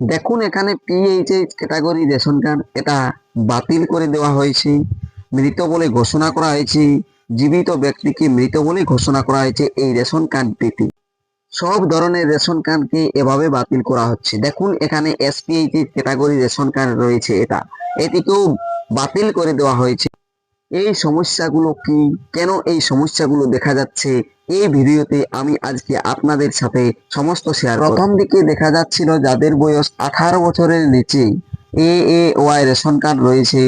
দেখুন, এখানে PHH category ration card এটা বাতিল করে দেওয়া হয়েছে, মৃত বলে ঘোষণা করা হয়েছে, জীবিত ব্যক্তিকে মৃত বলে ঘোষণা করা হয়েছে এই রেশন কার্ডটিতে সব ধরনের রেশন কার্ডকে এভাবে বাতিল করা হচ্ছে। দেখুন, এখানে এসপিএইচ ক্যাটাগরি রেশন কার্ড রয়েছে এটা। এটিকেও বাতিল করে দেওয়া হয়েছে। এই সমস্যাগুলো কি? কেন এই সমস্যাগুলো দেখা যাচ্ছে? এই ভিডিওতে আমি আজকে আপনাদের সাথে সমস্ত শেয়ার প্রথম দিকে দেখা যাচ্ছিল যাদের বয়স আঠারো বছরের নিচে A A Y ration card রয়েছে।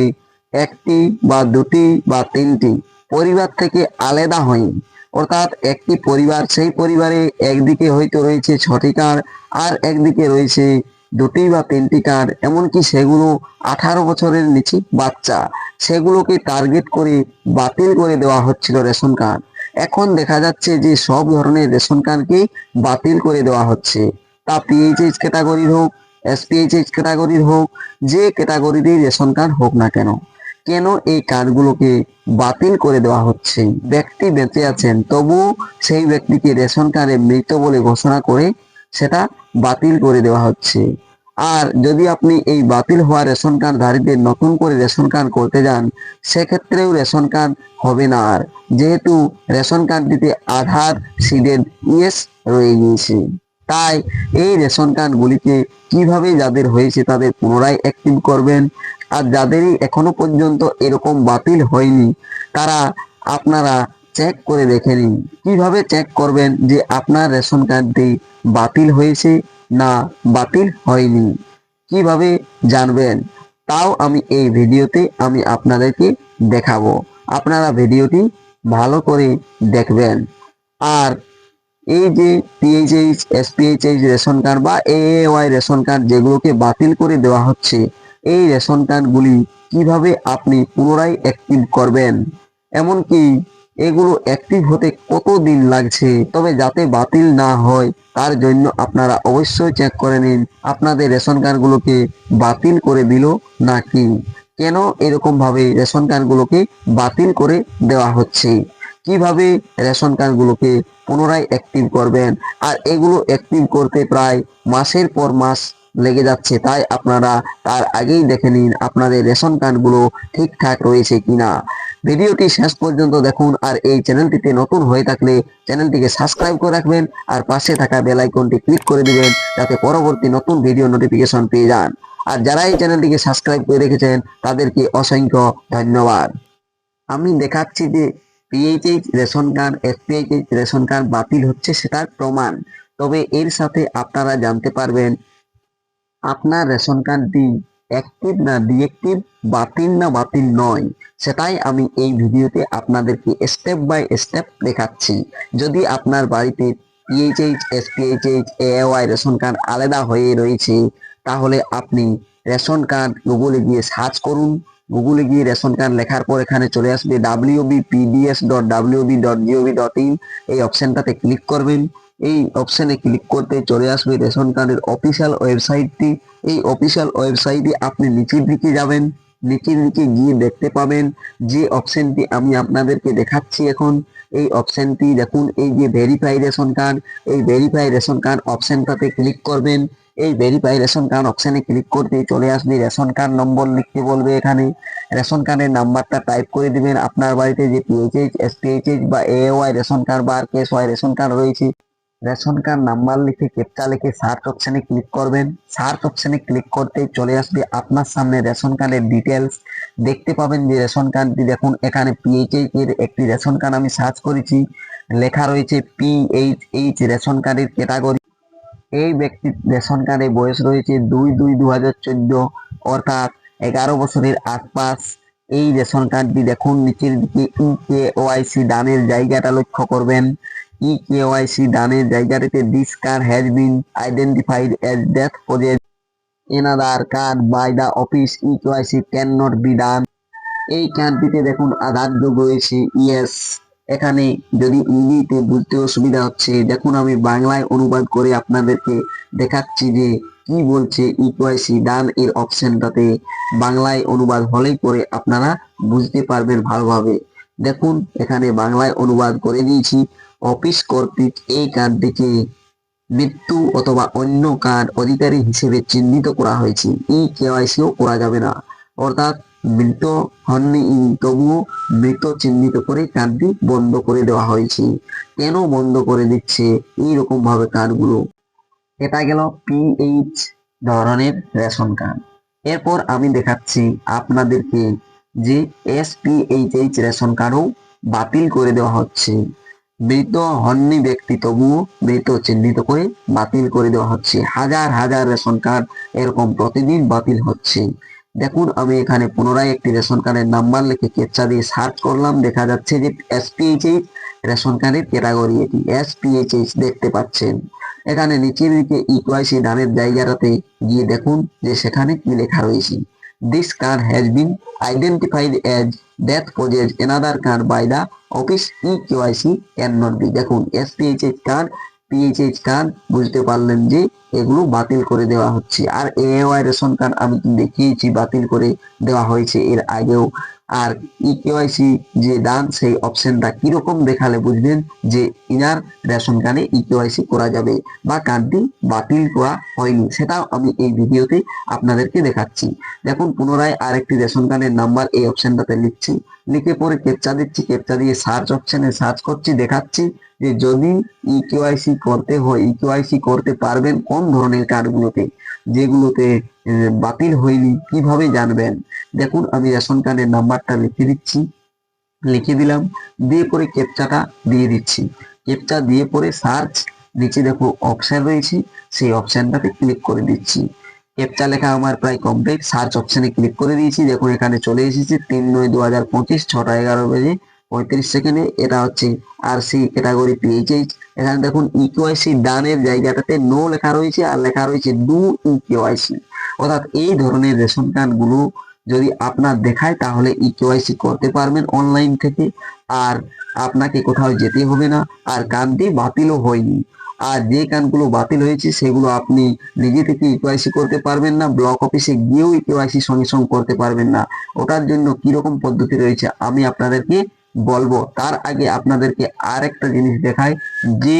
একটি বা দুটি বা তিনটি পরিবার থেকে আলাদা হয়নি। অর্থাৎ একটি পরিবার সেই পরিবারে একদিকে হয়তো রয়েছে ছটি কার্ড আর একদিকে রয়েছে দুটি বা তিনটি কার্ড এমনকি সেগুলো আঠারো বছরের নিচে বাচ্চা। সেগুলোকে টার্গেট করে বাতিল করে দেওয়া হচ্ছিল রেশন কার্ড। এখন দেখা যাচ্ছে যে সব ধরনের রেশন কার্ডকে বাতিল করে দেওয়া হচ্ছে। তা পিএইচএইচ ক্যাটাগরির হোক এসপিএইচএইচ ক্যাটাগরির হোক, যে ক্যাটাগরিরই রেশন কার্ড হোক না কেন। কেন এই কার্ডগুলোকে বাতিল করে দেওয়া হচ্ছে? ব্যক্তি বেঁচে আছেন তবু সেই ব্যক্তিকে রেশন কার্ডে মৃত বলে ঘোষণা করে সেটা বাতিল করে দেওয়া হচ্ছে। আর যদি আপনি এই বাতিল হওয়া রেশন কার্ড ধারীদের নতুন করে রেশন কার্ড করতে যান, সেক্ষেত্রেও রেশন কার্ড হবে না। আর যেহেতু রেশন কার্ডটিতে আধার, সিডেড ইয়েস রয়ে গিয়েছে, তাই এই রেশন কার্ডগুলিকে কীভাবে যাদের হয়েছে তাদের পুনরায় অ্যাক্টিভ করবেন? আর যাদেরই এখনও পর্যন্ত এরকম বাতিল হয়নি, তারা আপনারা চেক করে দেখে নিন। কীভাবে চেক করবেন যে আপনার রেশন কার্ডটি বাতিল হয়েছে না বাতিল হয়নি? কীভাবে জানবেন? তাও আমি এই ভিডিওতে আমি আপনাদেরকে দেখাবো। আপনারা ভিডিওটি ভালো করে দেখবেন। আর এই যে পিএইচএইচ এসপিএইচএইচ রেশন কার্ড বা এএওয়াই রেশন কার্ড যেগুলোকে বাতিল করে দেওয়া হচ্ছে, এই রেশন কার্ডগুলি কীভাবে আপনি পুনরায় অ্যাক্টিভ করবেন? এমনকি এগুলো অ্যাক্টিভ হতে কত দিন লাগছে? তবে যাতে বাতিল না হয়, তার জন্য আপনারা অবশ্যই চেক করে নিন, আপনাদের রেশন কার্ডগুলোকে বাতিল করে দিল নাকি? কেন এরকম ভাবে রেশন কার্ডগুলোকে বাতিল করে দেওয়া হচ্ছে? কীভাবে রেশন কার্ডগুলোকে পুনরায় অ্যাক্টিভ করবেন? আর এগুলো অ্যাক্টিভ করতে প্রায় মাসের পর মাস লেগে যাচ্ছে। তাই আপনারা তার আগেই দেখে নিন আপনাদের রেশন কার্ডগুলো ঠিকঠাক রয়েছে কিনা। ভিডিওটি শেষ পর্যন্ত দেখুন আর এই চ্যানেলটিতে নতুন হয়ে থাকলে চ্যানেলটিকে সাবস্ক্রাইব করে রাখবেন আর পাশে থাকা বেল আইকনটি ক্লিক করে দিবেন যাতে পরবর্তী নতুন ভিডিও নোটিফিকেশন পেয়ে যান। আর যারা এই চ্যানেলটিকে সাবস্ক্রাইব করে রেখেছেন, তাদেরকে অসংখ্য ধন্যবাদ। আমি দেখাচ্ছি যে PHH ration card SPHH ration card বাতিল হচ্ছে সেটার প্রমাণ। তবে এর সাথে আপনারা জানতে পারবেন আপনার রেশন কার্ডটি অ্যাক্টিভ না ডিএক্টিভ বাতিল না বাতিল নয়। সেটাই আমি এই ভিডিওতে আপনাদেরকে স্টেপ বাই স্টেপ দেখাচ্ছি। যদি আপনার বাড়িতে PHH SPHH AY ration card আলাদা হয়ে রয়েছে, তাহলে আপনি রেশন কার্ড গুগলে গিয়ে সার্চ করুন। গুগলে গিয়ে রেশন কার্ড লেখার পর এখানে চলে আসবে WB PDS dot WB dot GOV dot in এই অপশনটাতে ক্লিক করবেন। এই অপশনে ক্লিক করতে চলে আসবে রেশন কার্ডের অফিসিয়াল ওয়েবসাইটটি এই অফিসিয়াল ওয়েবসাইটে আপনি নিচের দিকে যাবেন, নিচের দিকে গিয়ে দেখতে পাবেন যে অপশনটি আমি আপনাদেরকে দেখাচ্ছি এখন। এই অপশনটি দেখুন, এই যে ভেরিফাই রেশন কার্ড এই ভেরিফাই রেশন কার্ড অপশনটাতে ক্লিক করবেন। এই ভেরিফাই রেশন কার্ড অপশনে ক্লিক করতে চলে আসবে রেশন কার্ড নম্বর লিখতে বলবে এখানে। রেশন কার্ডের নাম্বারটা টাইপ করে দিবেন। আপনার বাড়িতে যে পিএইচএইচ এসপিএইচএইচ বা এওয়াই রেশন কার্ড বা R K S Y ration card রয়েছে। রেশন কার্ড নাম্বার লিখে ক্যাপচা লিখে সার্চ অপশনে ক্লিক করবেন। সার্চ অপশনে ক্লিক করতে চলে আসবে আপনার সামনে রেশন কার্ডের ডিটেলস দেখতে পাবেন যে রেশন কার্ডটি দেখুন, এখানে পিএইচএইচ এর একটি রেশন কার্ড আমি সার্চ করেছি। লেখা রয়েছে পিএইচএইচ রেশন কার্ডের ক্যাটাগরি এই ব্যক্তির রেশন কার্ডে বয়স রয়েছে দুই দুই দু হাজার চোদ্দ, অর্থাৎ এগারো বছরের আশপাশ। এই রেশন কার্ডটি দেখুন, নিচের দিকে ই কে ওআইসি দানের জায়গাটা লক্ষ্য করবেন। ই কে ওআইসি দানের জায়গাটিতে this card has been identified as death project another card by the office E K YC can not be done এই কার্ডটিতে দেখুন আধার যোগ রয়েছে ইয়েস এখানে যদি ইংরেজিতে বুঝতে অসুবিধা হচ্ছে, দেখুন আমি বাংলায় অনুবাদ করে আপনাদেরকে দেখাচ্ছি যে কি বলছে ইকুয়াইসি ডান এর অপশনটাতে বাংলায় অনুবাদ হলেই পরে আপনারা বুঝতে পারবেন ভালোভাবে। দেখুন, এখানে বাংলায় অনুবাদ করে দিয়েছি। অফিস কর্তৃক এই কার্ডটিকে মৃত্যু অথবা অন্য কার্ড অধিকারী হিসেবে চিহ্নিত করা হয়েছে। ই কেওয়াইসিও করা যাবে না। অর্থাৎ মৃত হননি ই, তবুও মৃত চিহ্নিত করে কার্ডটি বন্ধ করে দেওয়া হয়েছে। কেন বন্ধ করে দিচ্ছে? এইরকম ভাবে কার্ডগুলো এটা গেল পিএইচ ধরনের রেশন কার্ড। এরপর আমি দেখাচ্ছি আপনাদেরকে যে এসপিএইচএইচ রেশন কার্ডও বাতিল করে দেওয়া হচ্ছে। মৃত হননি ব্যক্তি তবুও মৃত চিহ্নিত করে বাতিল করে দেওয়া হচ্ছে। হাজার হাজার রেশন কার্ড এরকম প্রতিদিন বাতিল হচ্ছে। দেখুন, আমি এখানে পুনরায় একটি রেশন কার্ডের নাম্বার লিখে ক্যাপচা দিয়ে সার্চ করলাম। দেখা যাচ্ছে যে এসপিএইচএইচ রেশন কার্ডের ক্যাটাগরি এটি। এসপিএইচএইচ দেখতে পাচ্ছেন। এখানে নিচের দিকে ইকোয়াইসি ডানের জায়গাটাতে গিয়ে দেখুন যে সেখানে কি লেখা রয়েছে। This card has been identified as another card by the office e KYC can not be দেখুন এসপিএইচএইচ কার্ড পিএইচএইচ কার্ড বুঝতে পারলেন যে এগুলো বাতিল করে দেওয়া হচ্ছে। আর এওয়াই রেশন কার্ড আমি দেখিয়েছি, বাতিল করে দেওয়া হয়েছে এর আগেও। আর ই কেওয়াইসি যে ডান সেই অপশনটা কীরকম দেখালে বুঝবেন যে ইনার রেশন কার্ডে ই কেওয়াইসি করা যাবে বা কার্ডটি বাতিল করা হয়নি, সেটাও আমি এই ভিডিওতে আপনাদেরকে দেখাচ্ছি। দেখুন, পুনরায় আরেকটি রেশন কার্ডের নাম্বার এই অপশনটাতে লিখছি। লিখে পরে ক্যাপচা দিচ্ছি, ক্যাপচা দিয়ে সার্চ অপশনে সার্চ করছি, দেখাচ্ছি যে যদি ই কেওয়াইসি করতে হয় ই কেওয়াইসি করতে পারবেন কোন ধরনের কার্ডগুলোতে, যেগুলোতে বাতিল হয়নি। কীভাবে জানবেন? দেখুন, আমি রেশন কার্ডের নাম্বারটা লিখে দিচ্ছি। লিখে দিলাম, দিয়ে পরে ক্যাপচাটা দিয়ে দিচ্ছি। ক্যাপচা দিয়ে পরে সার্চ, নিচে দেখো অপশন রয়েছে, সেই অপশনটাতে ক্লিক করে দিচ্ছি। ক্যাপচা লেখা আমার প্রায় কমপ্লিট, সার্চ অপশনে ক্লিক করে দিয়েছি। দেখুন, এখানে চলে এসেছে তিন নয় দু হাজার পঁচিশ, ছটা এগারো বেজে পঁয়ত্রিশ সেকেন্ডে। এটা হচ্ছে আর সি ক্যাটাগরি পিএইচএইচ এখানে দেখুন ইকেওয়াইসি ডানের জায়গাটাতে নো লেখা রয়েছে আর লেখা রয়েছে ডু ইকেওয়াইসি অর্থাৎ এই ধরনের রেশন কার্ডগুলো যদি আপনার দেখায় তাহলে ই কেওয়াইসি করতে পারবেন অনলাইন থেকে। আর আপনাকে কোথাও যেতে হবে না, আর কার্ডটি বাতিলও হয়নি। আর যে কানগুলো বাতিল হয়েছে সেগুলো আপনি নিজে থেকে ইকেওয়াইসি করতে পারবেন না ব্লক অফিসে গিয়েও ইকেওয়াইসি সঙ্গে সঙ্গে করতে পারবেন না। ওটার জন্য কীরকম পদ্ধতি রয়েছে আমি আপনাদেরকে বলব। তার আগে আপনাদেরকে আর একটা জিনিস দেখাই, যে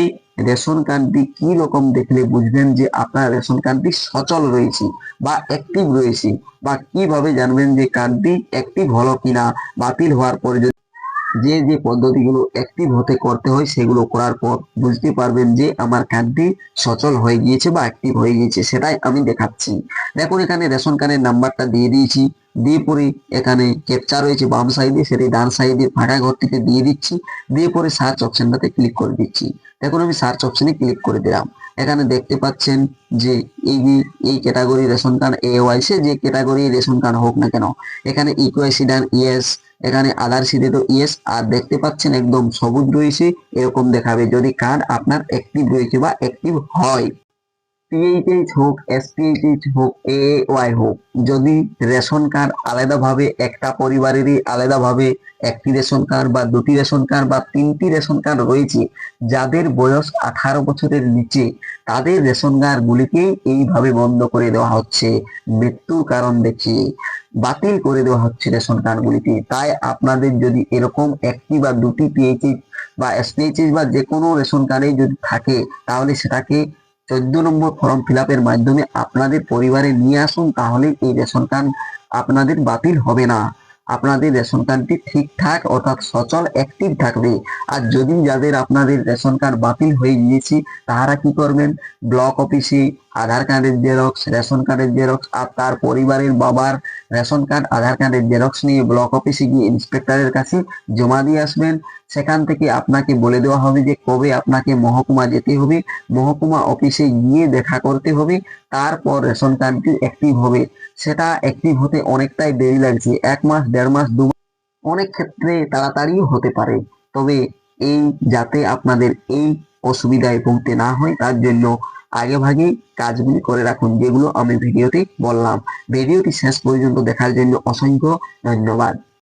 রেশন কার্ডটি কি রকম দেখলে বুঝবেন যে আপনার রেশন কার্ডটি সচল রয়েছে বা অ্যাক্টিভ রয়েছে বা কীভাবে জানবেন যে কার্ডটি অ্যাক্টিভ হলো কিনা, বাতিল হওয়ার পরে যে যে পদ্ধতিগুলো অ্যাক্টিভ হতে করতে হয় সেগুলো করার পর বুঝতে পারবেন যে আমার কার্ডটি সচল হয়ে গিয়েছে বা অ্যাক্টিভ হয়ে গিয়েছে, সেটাই আমি দেখাচ্ছি। দেখুন এখানে রেশন কার্ডের নাম্বারটা দিয়ে দিয়েছি। দিয়ে পরে এখানে ক্যাপচা রয়েছে বাম সাইডে সেটি ডান সাইডে ফাঁকা ঘরটিতে দিয়ে দিচ্ছি, দিয়ে পরে সার্চ অপশনটাতে ক্লিক করে দিচ্ছি। দেখুন, আমি সার্চ অপশনে ক্লিক করে দিলাম। এখানে দেখতে পাচ্ছেন যে এই এই ক্যাটাগরি রেশন কার্ড এ ওয়াইসে যে ক্যাটাগরি রেশন কার্ড হোক না কেন, এখানে ইকুয়াইসি ডান ইয়েস এখানে আধার সিটে তো ইয়েস আর দেখতে পাচ্ছেন একদম সবুজ রয়েছে, এরকম দেখাবে। যদি কার্ড আপনার অ্যাক্টিভ রয়েছে বা অ্যাক্টিভ হয়। পিএইচএইচ হোক এসপিএইচএইচ হোক এ ওয়াই হোক, যদি রেশন কার্ড আলাদাভাবে একটা পরিবারেরই আলাদাভাবে একটি রেশন কার্ড বা দুটি রেশন কার্ড বা তিনটি রেশন কার্ড রয়েছে, যাদের বয়স আঠারো বছরের নিচে, তাদের রেশন কার্ডগুলিকেই এইভাবে বন্ধ করে দেওয়া হচ্ছে। মৃত্যুর কারণ দেখিয়ে বাতিল করে দেওয়া হচ্ছে রেশন কার্ডগুলিতে তাই আপনাদের যদি এরকম একটি বা দুটি পিএইচএইচ বা এসপিএইচএইচ বা যে কোনো রেশন কার্ডে যদি থাকে, তাহলে সেটাকে চোদ্দ নম্বর ফর্ম ফিল মাধ্যমে আপনাদের পরিবারে নিয়ে আসুন তাহলে এই রেশন কার্ড আপনাদের বাতিল হবে না। আপনাদের রেশন কার্ডটি ঠিকঠাক অর্থাৎ সচল অ্যাক্টিভ থাকবে। আর যদি যাদের আপনাদের রেশন কার্ড বাতিল হয়ে গিয়েছে, তাহারা কি করবেন? ব্লক অফিসে আধার কার্ডের জেরক্স রেশন কার্ডের জেরক্স আর তার পরিবারের বাবার রেশন কার্ড, আধার কার্ডের জেরক্স নিয়ে ব্লক অফিসে গিয়ে ইন্সপেক্টরের কাছে জমা দিয়ে আসবেন। সেখান থেকে আপনাকে বলে দেওয়া হবে যে কবে আপনাকে মহকুমা যেতে হবে। মহকুমা অফিসে গিয়ে দেখা করতে হবে। তারপর রেশন কার্ডটি অ্যাক্টিভ হবে। সেটা অ্যাক্টিভ হতে অনেকটাই দেরি লাগছে। এক মাস, দেড় মাস, দু অনেক ক্ষেত্রে তাড়াতাড়িও হতে পারে। তবে এই যাতে আপনাদের এই অসুবিধায় ভুগতে না হয়, তার জন্য আগে ভাগে কাজগুলি করে রাখুন, যেগুলো আমি ভিডিওতে বললাম। ভিডিওটি শেষ পর্যন্ত দেখার জন্য অসংখ্য ধন্যবাদ।